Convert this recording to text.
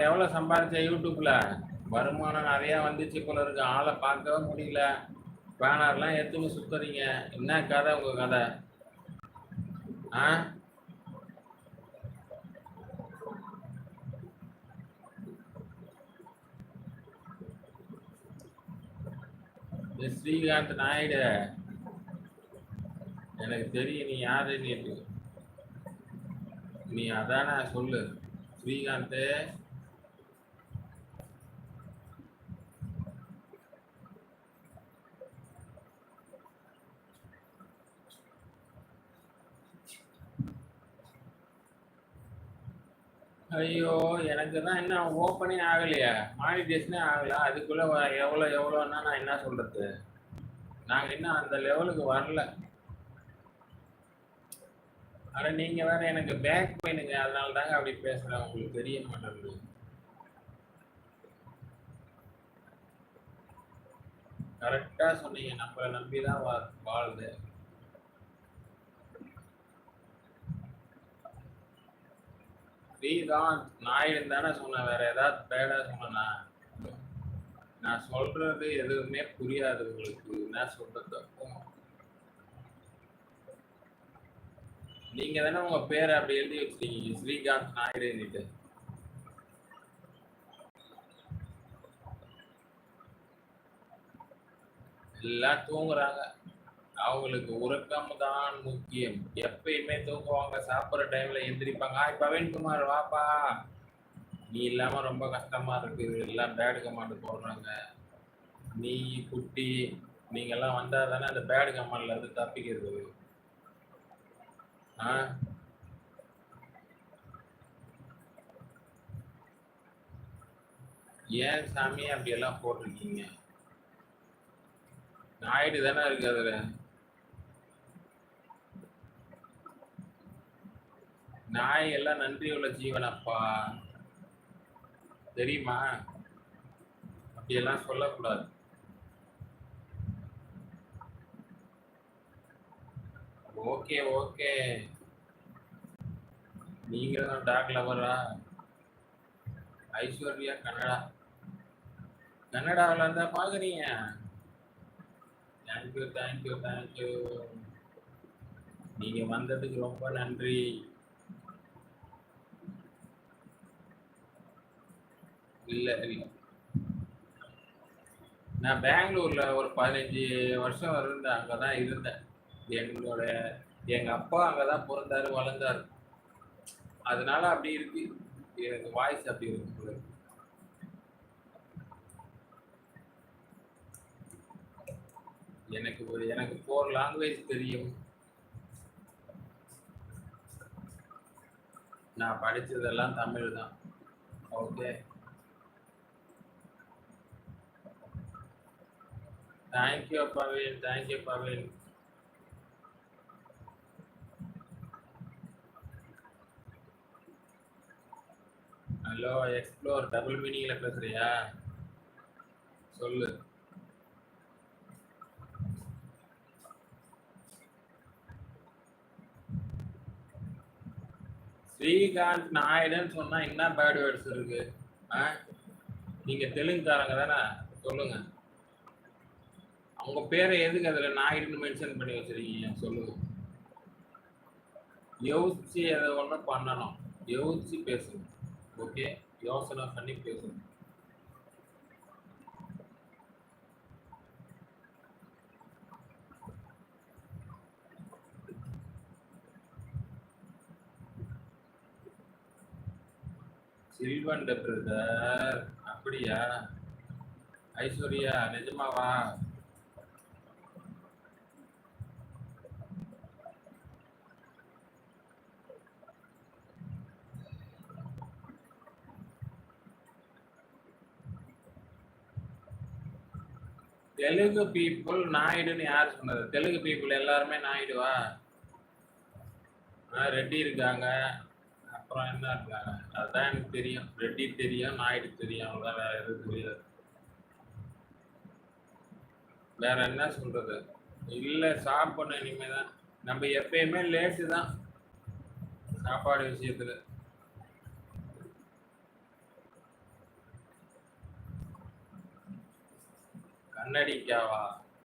எவ்வளோ சம்பாதிச்ச யூடியூப்பில் வருமானம் நிறையா வந்துச்சு போல இருக்கு. ஆளை பார்க்கவே முடியல. பேனர்லாம் எடுத்துன்னு சுற்றுறீங்க என்ன கதை உங்கள் கதை? ஆ? ஸ்ரீகாந்த் நாயுடு. எனக்கு தெரியும் நீ யாரு? நீ நீ அதானே சொல்லு. ஸ்ரீகாந்த். ஐயோ எனக்கு தான் என்ன ஓப்பனே ஆகலையா. மானிட்டேஷனே ஆகல. அதுக்குள்ள வ- எவ்வளோ எவ்வளோன்னா நான் என்ன சொல்றது? நாங்கள் இன்னும் அந்த லெவலுக்கு வரல. ஆனால் நீங்கள் வேற எனக்கு பேக் பெயினுங்க அதனால தாங்க அப்படி பேசுகிறேன் உங்களுக்கு தெரிய மாட்டேங்குது. கரெக்டாக சொன்னீங்க. நம்மளை நம்பி தான் வாழ்ந்தேன். ஃப்ரீ தான் நாயுடு தானே சொன்னேன் வேற ஏதாவது பேடா சொன்னா நான் சொல்றது எதுவுமே புரியாது உங்களுக்கு. என்ன சொல்றது நீங்க தானே உங்க பேரை அப்படி எழுதி வச்சிருக்கீங்க ஸ்ரீகாந்த் நாயுடுன்னுட்டு. எல்லாம் தூங்குறாங்க. அவங்களுக்கு உறக்கம் தான் முக்கியம். எப்பயுமே தூங்குவாங்க சாப்பிட்ற டைம்ல எந்திரிப்பாங்க. ஆய் பவன்குமார் வாப்பா. நீ இல்லாம ரொம்ப கஷ்டமா இருக்கு. எல்லாம் பேடு கமாண்டு போடுறாங்க. நீ குட்டி நீங்க எல்லாம் வந்தா தானே அந்த பேடு கமாண்ட்ல இருந்து தப்பிக்கிறது. ஆ? ஏன் சாமி அப்படியெல்லாம் போட்டிருக்கீங்க? நாயுடு தானே இருக்கு அதில். நாய் எல்லாம் நன்றி உள்ள ஜீவனப்பா தெரியுமா? அப்படியெல்லாம் சொல்லக்கூடாது. Okay okay. நீங்க தான் டாக் லவரா ஐஸ்வர்யா கனடா. கனடாவில் இருந்தா பாக்குறீங்க. தேங்க்யூ தேங்க்யூ தேங்க்யூ நீங்க வந்ததுக்கு ரொம்ப நன்றி. இல்ல இல்லை. நான் பெங்களூர்ல ஒரு பதினஞ்சு வருஷம் இருந்தேன் அங்கதான் இருந்தேன். எங்களோட எங்க அப்பா அங்கதான் பிறந்தாரு வளர்ந்தாரு. அதனால அப்படி இருக்கு. எனக்கு வாய்ஸ் அப்படி இருக்கு எனக்கு ஒரு எனக்கு ஃபோர் லாங்குவேஜ் தெரியும். நான் படிச்சதெல்லாம் தமிழ் தான் okay thank you Pavin thank you Pavin hello explore double மீனிங்ல பேசுறியா? சொல்லு. ஸ்ரீகாந்த் நாயுடுன்னு சொன்னா என்ன பேட் வேர்ட்ஸ் இருக்கு? ஆ? நீங்க தெலுங்குக்காரங்க தானே? சொல்லுங்க. உங்க பேரை எதுக்கு அதுல நாயுடுன்னு மென்ஷன் பண்ணி வச்சிருக்கீங்க? சொல்லுங்க. யோசிச்சு எதை ஒண்ணு பண்ணணும். யோசிச்சு பேசணும் ஓகே யோசனை பண்ணி பேசுங்க. சில்வண்ட பிரதர் அப்படியா? ஐஸ்வர்யா நிஜமாவா? தெலுங்கு பீப்புள் நாயுடுன்னு யார் சொன்னது? தெலுங்கு பீப்புள் எல்லாருமே நாயுடுவா? ரெட்டி இருக்காங்க. அப்புறம் என்ன இருக்காங்க? அதுதான் எனக்கு தெரியும். ரெட்டி தெரியும் நாயுடு தெரியும். அவ்வளோதான் வேற எதுவும் தெரியாது. வேற என்ன சொல்றது? இல்லை சாப்பிடணும் இனிமேதான். நம்ம எப்பயுமே லேட்டு தான். சாப்பாடு விஷயத்துல. கண்ணடிக்காவா?